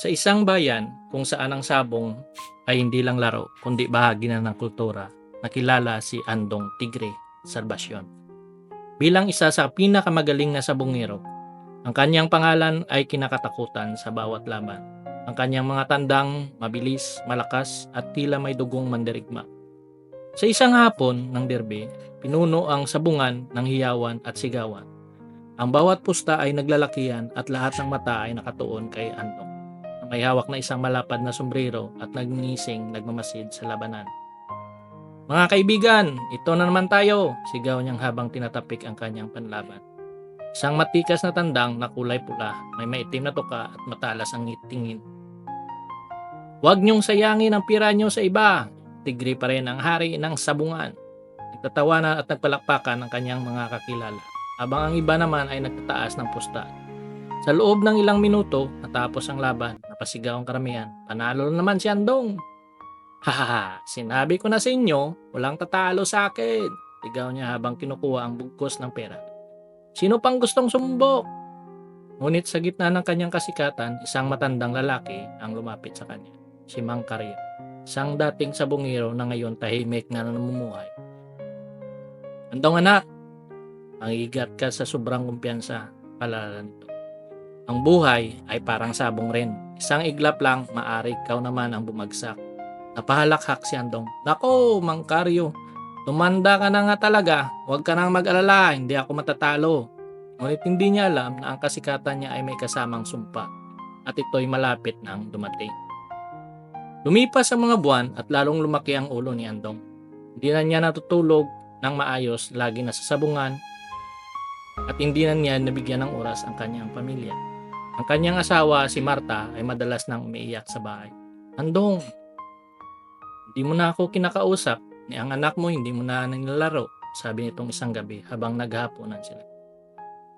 Sa isang bayan kung saan ang sabong ay hindi lang laro kundi bahagi na ng kultura, nakilala si Andong Tigre Salvacion. Bilang isa sa pinakamagaling na sabongero, ang kanyang pangalan ay kinakatakutan sa bawat laban. Ang kanyang mga tandang mabilis, malakas at tila may dugong mandirigma. Sa isang hapon ng derby, pinuno ang sabungan ng hiyawan at sigawan. Ang bawat pusta ay naglalakihan at lahat ng mata ay nakatuon kay Andong may hawak na isang malapad na sombrero at nagningising nagmamasid sa labanan. Mga kaibigan, ito na naman tayo, sigaw niyang habang tinatapik ang kanyang panlaban. Isang matikas na tandang na kulay pula, may maitim na tuka at matalas ang tingin. Huwag niyong sayangin ang pira sa iba. Tigri pa rin ang hari ng sabungan. Nagtatawanan at nagpalakpakan ang kanyang mga kakilala, habang ang iba naman ay nagtataas ng pusta. Sa loob ng ilang minuto, natapos ang laban, napasigaw ang karamihan. Panalo na naman si Andong. Hahaha, sinabi ko na sa inyo, walang tatalo sa akin. Sigaw niya habang kinukuha ang bugkos ng pera. Sino pang gustong sumbok? Ngunit sa gitna ng kanyang kasikatan, isang matandang lalaki ang lumapit sa kanya. Si Mang Karyo. Isang dating sabungiro na ngayon tahimik na namumuhay. Andong anak, mangigat ka sa sobrang kumpiyansa, palala nito. Ang buhay ay parang sabong rin. Isang iglap lang, maari ikaw naman ang bumagsak. Napahalakhak si Andong. Nako, Mang Karyo, tumanda ka na nga talaga. Huwag ka nang mag-alala, hindi ako matatalo. Ngunit hindi niya alam na ang kasikatan niya ay may kasamang sumpa at ito'y malapit nang dumating. Lumipas ang mga buwan at lalong lumaki ang ulo ni Andong. Hindi na niya natutulog ng maayos, lagi na sa sabungan at hindi na niya nabigyan ng oras ang kanyang pamilya. Ang kanyang asawa, si Marta, ay madalas nang umiiyak sa bahay. Andong, hindi mo na ako kinakausap, ni ang anak mo hindi mo na nilalaro, sabi nitong isang gabi habang naghapunan sila.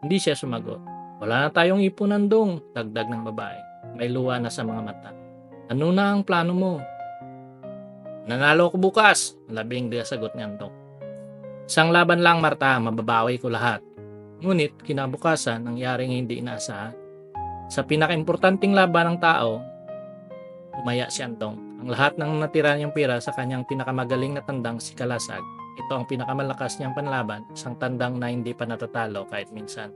Hindi siya sumagot. Wala na tayong ipunan dong, dagdag ng babae. May luha na sa mga mata. Ano na ang plano mo? Nanalo ko bukas, labing sagot ni Andong. Isang laban lang Marta, mababawi ko lahat. Ngunit kinabukasan, nangyaring hindi inaasahan. Sa pinakaimportanting laban ng tao, umaya si Andong. Ang lahat ng natira niyang pira sa kanyang pinakamagaling na tandang si Kalasag. Ito ang pinakamalakas niyang panlaban, isang tandang na hindi pa natatalo kahit minsan.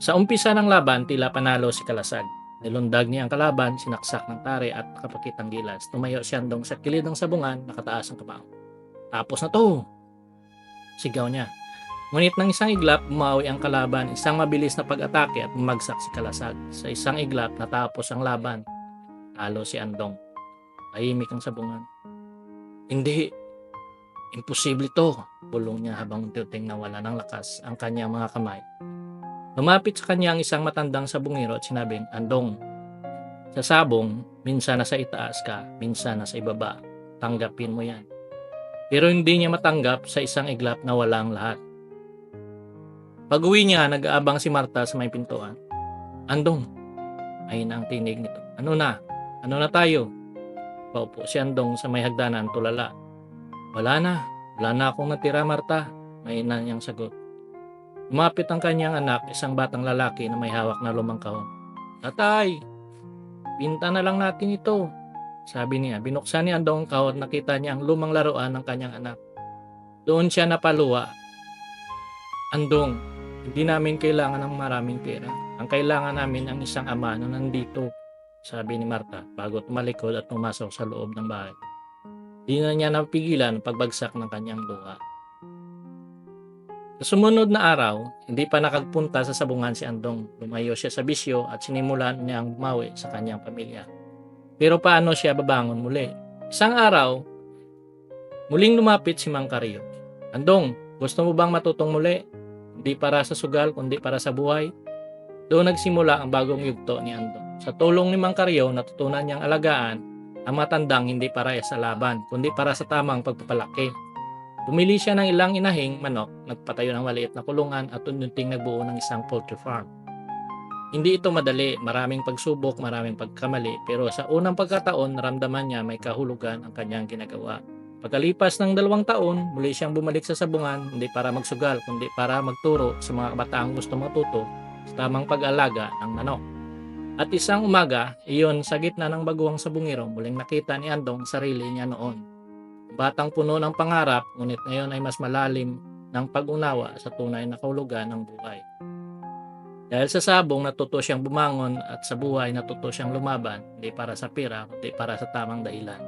Sa umpisa ng laban, tila panalo si Kalasag. Nilundag niya ang kalaban, sinaksak ng tare at kapakitang gilas. Tumayo si Andong sa kilid ng sabungan, nakataas ang kabao. Tapos na to! Sigaw niya. Ngunit ng isang iglap, bumawi ang kalaban, isang mabilis na pag-atake at bumagsak si Kalasag. Sa isang iglap, natapos ang laban. Talo si Andong. Tahimik ang sabungan. Hindi. Imposible to. Bulong niya habang tuting nawala ng lakas ang kanyang mga kamay. Lumapit sa kanya ang isang matandang sabungero at sinabing, Andong, sa sabong, minsan nasa itaas ka, minsan nasa ibaba. Tanggapin mo yan. Pero hindi niya matanggap sa isang iglap na walang lahat. Pag uwi niya, nag-aabang si Marta sa may pintuan. Andong, ay na ang tinig nito. Ano na? Ano na tayo? Paupo si Andong sa may hagdanan tulala. Wala na. Wala na akong natira, Marta. May na niyang sagot. Lumapit ang kanyang anak, isang batang lalaki na may hawak na lumang kahon. Tatay, pinta na lang natin ito. Sabi niya, binuksan ni Andong ang kahon, nakita niya ang lumang laruan ng kanyang anak. Doon siya napaluwa. Andong, hindi namin kailangan ng maraming pera. Ang kailangan namin ang isang ama na nandito, sabi ni Marta bago tumalikod at pumasok sa loob ng bahay. Di na niya napigilan ang pagbagsak ng kanyang luha. Sa sumunod na araw, hindi pa nakagpunta sa sabungan si Andong. Lumayo siya sa bisyo at sinimulan niyang bumawi sa kanyang pamilya. Pero paano siya babangon muli? Isang araw, muling lumapit si Mang. Andong, gusto mo bang matutong muli? Hindi para sa sugal, kundi para sa buhay. Doon nagsimula ang bagong yugto ni Andong. Sa tulong ni Mang Caryo, natutunan niyang alagaan ang matandang hindi para sa laban, kundi para sa tamang pagpapalaki. Bumili siya ng ilang inahing manok, nagpatayo ng maliit na kulungan at ununting nagbuo ng isang poultry farm. Hindi ito madali, maraming pagsubok, maraming pagkamali, pero sa unang pagkataon, naramdaman niya may kahulugan ang kanyang ginagawa. Pagkalipas ng dalawang taon, muli siyang bumalik sa sabungan, hindi para magsugal, kundi para magturo sa mga kabataang gusto matuto sa tamang pag-alaga ng manok. At isang umaga, iyon sa gitna ng baguhang sabungero, muling nakita ni Andong sarili niya noon. Batang puno ng pangarap, ngunit ngayon ay mas malalim ng pag-unawa sa tunay na kahulugan ng buhay. Dahil sa sabong, natuto siyang bumangon at sa buhay natuto siyang lumaban, hindi para sa pira, kundi para sa tamang dahilan.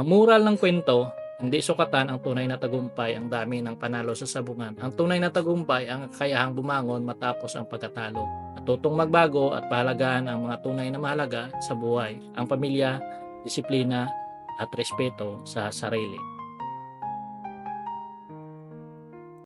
Ang moral ng kwento, hindi sukatan ang tunay na tagumpay ang dami ng panalo sa sabungan. Ang tunay na tagumpay ang kakayahang bumangon matapos ang pagkatalo. Natutong magbago at pahalagaan ang mga tunay na mahalaga sa buhay, ang pamilya, disiplina, at respeto sa sarili.